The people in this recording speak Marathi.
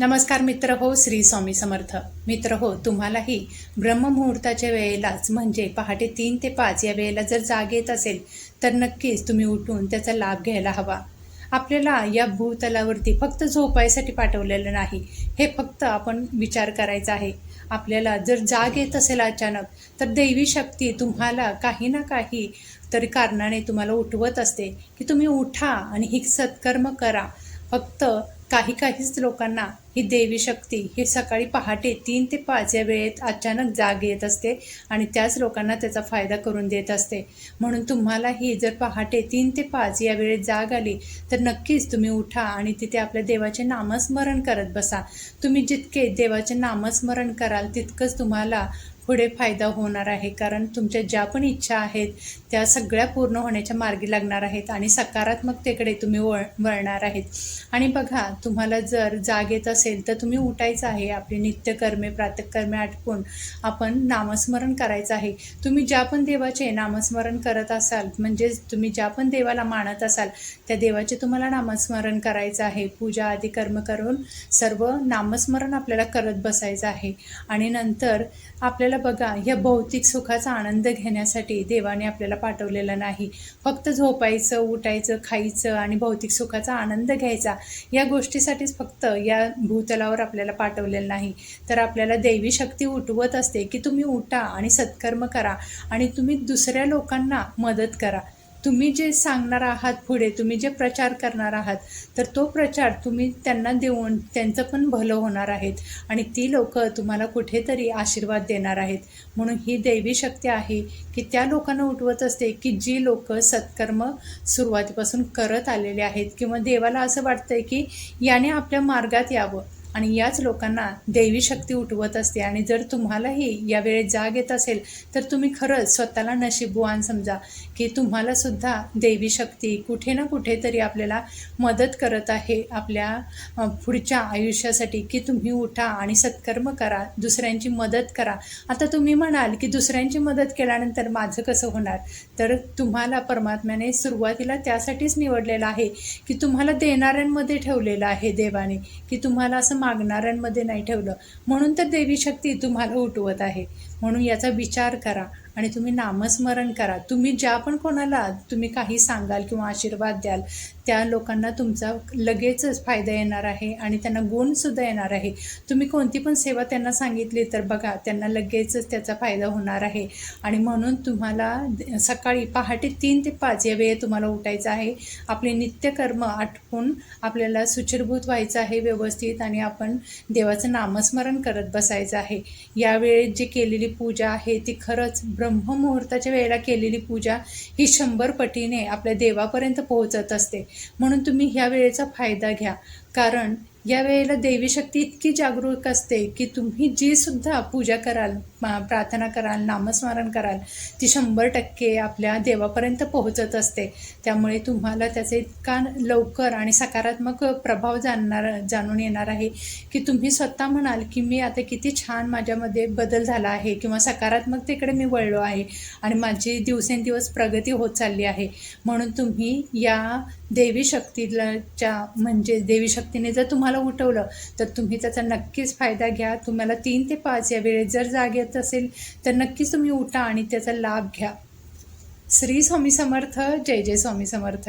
नमस्कार मित्र हो श्री स्वामी समर्थ. मित्र हो तुम्हालाही ब्रह्ममुहूर्ताच्या वेळेलाच म्हणजे पहाटे तीन ते पाच या वेळेला जर जाग येत असेल तर नक्कीच तुम्ही उठून त्याचा लाभ घ्यायला हवा. आपल्याला या भूतलावरती फक्त झोपायसाठी पाठवलेलं नाही हे फक्त आपण विचार करायचा आहे. आपल्याला जर जाग येत असेल अचानक तर दैवी शक्ती तुम्हाला काही ना काही तरी कारणाने तुम्हाला उठवत असते की तुम्ही उठा आणि ही सत्कर्म करा. फक्त काही काहीच लोकांना ही देवी शक्ती ही सकाळी पहाटे तीन ते पाच या वेळेत अचानक जाग येत असते आणि त्याच लोकांना त्याचा फायदा करून देत असते. म्हणून तुम्हालाही जर पहाटे तीन ते पाच या वेळेत जाग आली तर नक्कीच तुम्ही उठा आणि तिथे आपल्या देवाचे नामस्मरण करत बसा. तुम्ही जितके देवाचे नामस्मरण कराल तितकंच तुम्हाला पुढे फायदा होणार आहे. कारण तुमच्या ज्या पण इच्छा आहेत त्या सगळ्या पूर्ण होण्याच्या मार्गी लागणार आहेत आणि सकारात्मकतेकडे तुम्ही वळ वळणार आहेत. आणि बघा तुम्हाला जर जाग येत असेल असेल तर तुम्ही उठायचं आहे आपली नित्यकर्मे प्रातकर्मे आटपून आपण नामस्मरण करायचं आहे. तुम्ही ज्या पण देवाचे नामस्मरण करत असाल म्हणजेच तुम्ही ज्या पण देवाला मानत असाल त्या देवाचे तुम्हाला नामस्मरण करायचं आहे. पूजा आदी कर्म करून सर्व नामस्मरण आपल्याला करत बसायचं आहे. आणि नंतर आपल्याला बघा या भौतिक सुखाचा आनंद घेण्यासाठी देवाने आपल्याला पाठवलेला नाही. फक्त झोपायचं उठायचं खायचं आणि भौतिक सुखाचा आनंद घ्यायचा या गोष्टीसाठीच फक्त या भूतलावर आपल्याला पाठवलेलं नाही. तर आपल्याला दैवी शक्ती उठवत असते की तुम्ही उठा आणि सत्कर्म करा आणि तुम्ही दुसऱ्या लोकांना मदत करा. तुम्ही जे सांगणार आहात पुढे तुम्ही जे प्रचार करणार आहात तर तो प्रचार तुम्ही त्यांना देऊन त्यांचं पण भलं होणार आहेत. आणि ती लोक तुम्हाला कुठेतरी आशीर्वाद देणार आहेत. म्हणून ही दैवी शक्ती आहे की त्या लोकांना उठवत असते की जी लोक सत्कर्म सुरुवातीपासून करत आलेले आहेत. किंवा देवाला असं वाटतंय की याने आपल्या मार्गात यावं. आणि याच लोकांना दैवी शक्ती उठवत असते. आणि जर तुम्हालाही यावेळेस जाग येत असेल तर तुम्ही खरंच स्वतःला नशीबवान समजा की तुम्हालासुद्धा दैवी शक्ती कुठे ना कुठेतरी आपल्याला मदत करत आहे आपल्या पुढच्या आयुष्यासाठी की तुम्ही उठा आणि सत्कर्म करा दुसऱ्यांची मदत करा. आता तुम्ही म्हणाल की दुसऱ्यांची मदत केल्यानंतर माझं कसं होणार? तर तुम्हाला परमात्म्याने सुरुवातीला त्यासाठीच निवडलेलं आहे की तुम्हाला देणाऱ्यांमध्ये ठेवलेलं आहे देवाने की तुम्हाला असं मागणाऱ्यांमध्ये नाही ठेवलं. म्हणून तर देवी शक्ती तुम्हाला उठवत आहे. म्हणून याचा विचार करा. आणि तुम्ही नामस्मरण करा. तुम्ही ज्या पण कोणाला तुम्ही काही सांगाल किंवा आशीर्वाद द्याल त्या लोकांना तुमचा लगेचच फायदा येणार आहे आणि त्यांना गुणसुद्धा येणार आहे. तुम्ही कोणती पण सेवा त्यांना सांगितली तर बघा त्यांना लगेचच त्याचा फायदा होणार आहे. आणि म्हणून तुम्हाला सकाळी पहाटे तीन ते पाच या वेळेत तुम्हाला उठायचं आहे. आपले नित्यकर्म आटपून आपल्याला सुचिरभूत व्हायचं आहे व्यवस्थित आणि आपण देवाचं नामस्मरण करत बसायचं आहे. यावेळेत जी केलेली पूजा आहे ती खरंच ब्रह्ममुहूर्ताच्या वेळेला केलेली पूजा ही शंभर पटीने आपल्या देवापर्यंत पोहोचत असते. म्हणून तुम्ही ह्या वेळेचा फायदा घ्या. कारण या वेळेला देवी शक्ती इतकी जागरूक असते की तुम्ही जी सुद्धा पूजा कराल मा- प्रार्थना कराल नामस्मरण कराल ती शंभर टक्के आपल्या देवापर्यंत पोहोचत असते. त्यामुळे तुम्हाला त्याचा इतका लवकर आणि सकारात्मक प्रभाव जाणणार जाणून येणार आहे की तुम्ही स्वतः म्हणाल की मी आता किती छान माझ्यामध्ये बदल झाला आहे किंवा सकारात्मकतेकडे मी वळलो आहे आणि माझी दिवसेंदिवस प्रगती होत चालली आहे. म्हणून तुम्ही या देवी शक्तीला म्हणजे देवी शक्ती शक्तीने जर तुम्हाला उठवलं तर तुम्ही त्याचा नक्कीच फायदा घ्या. तुम्हाला तीन ते पाच या वेळेत जर जाग येत असेल तर नक्कीच तुम्ही उठा आणि त्याचा लाभ घ्या. श्री स्वामी समर्थ. जय जय स्वामी समर्थ.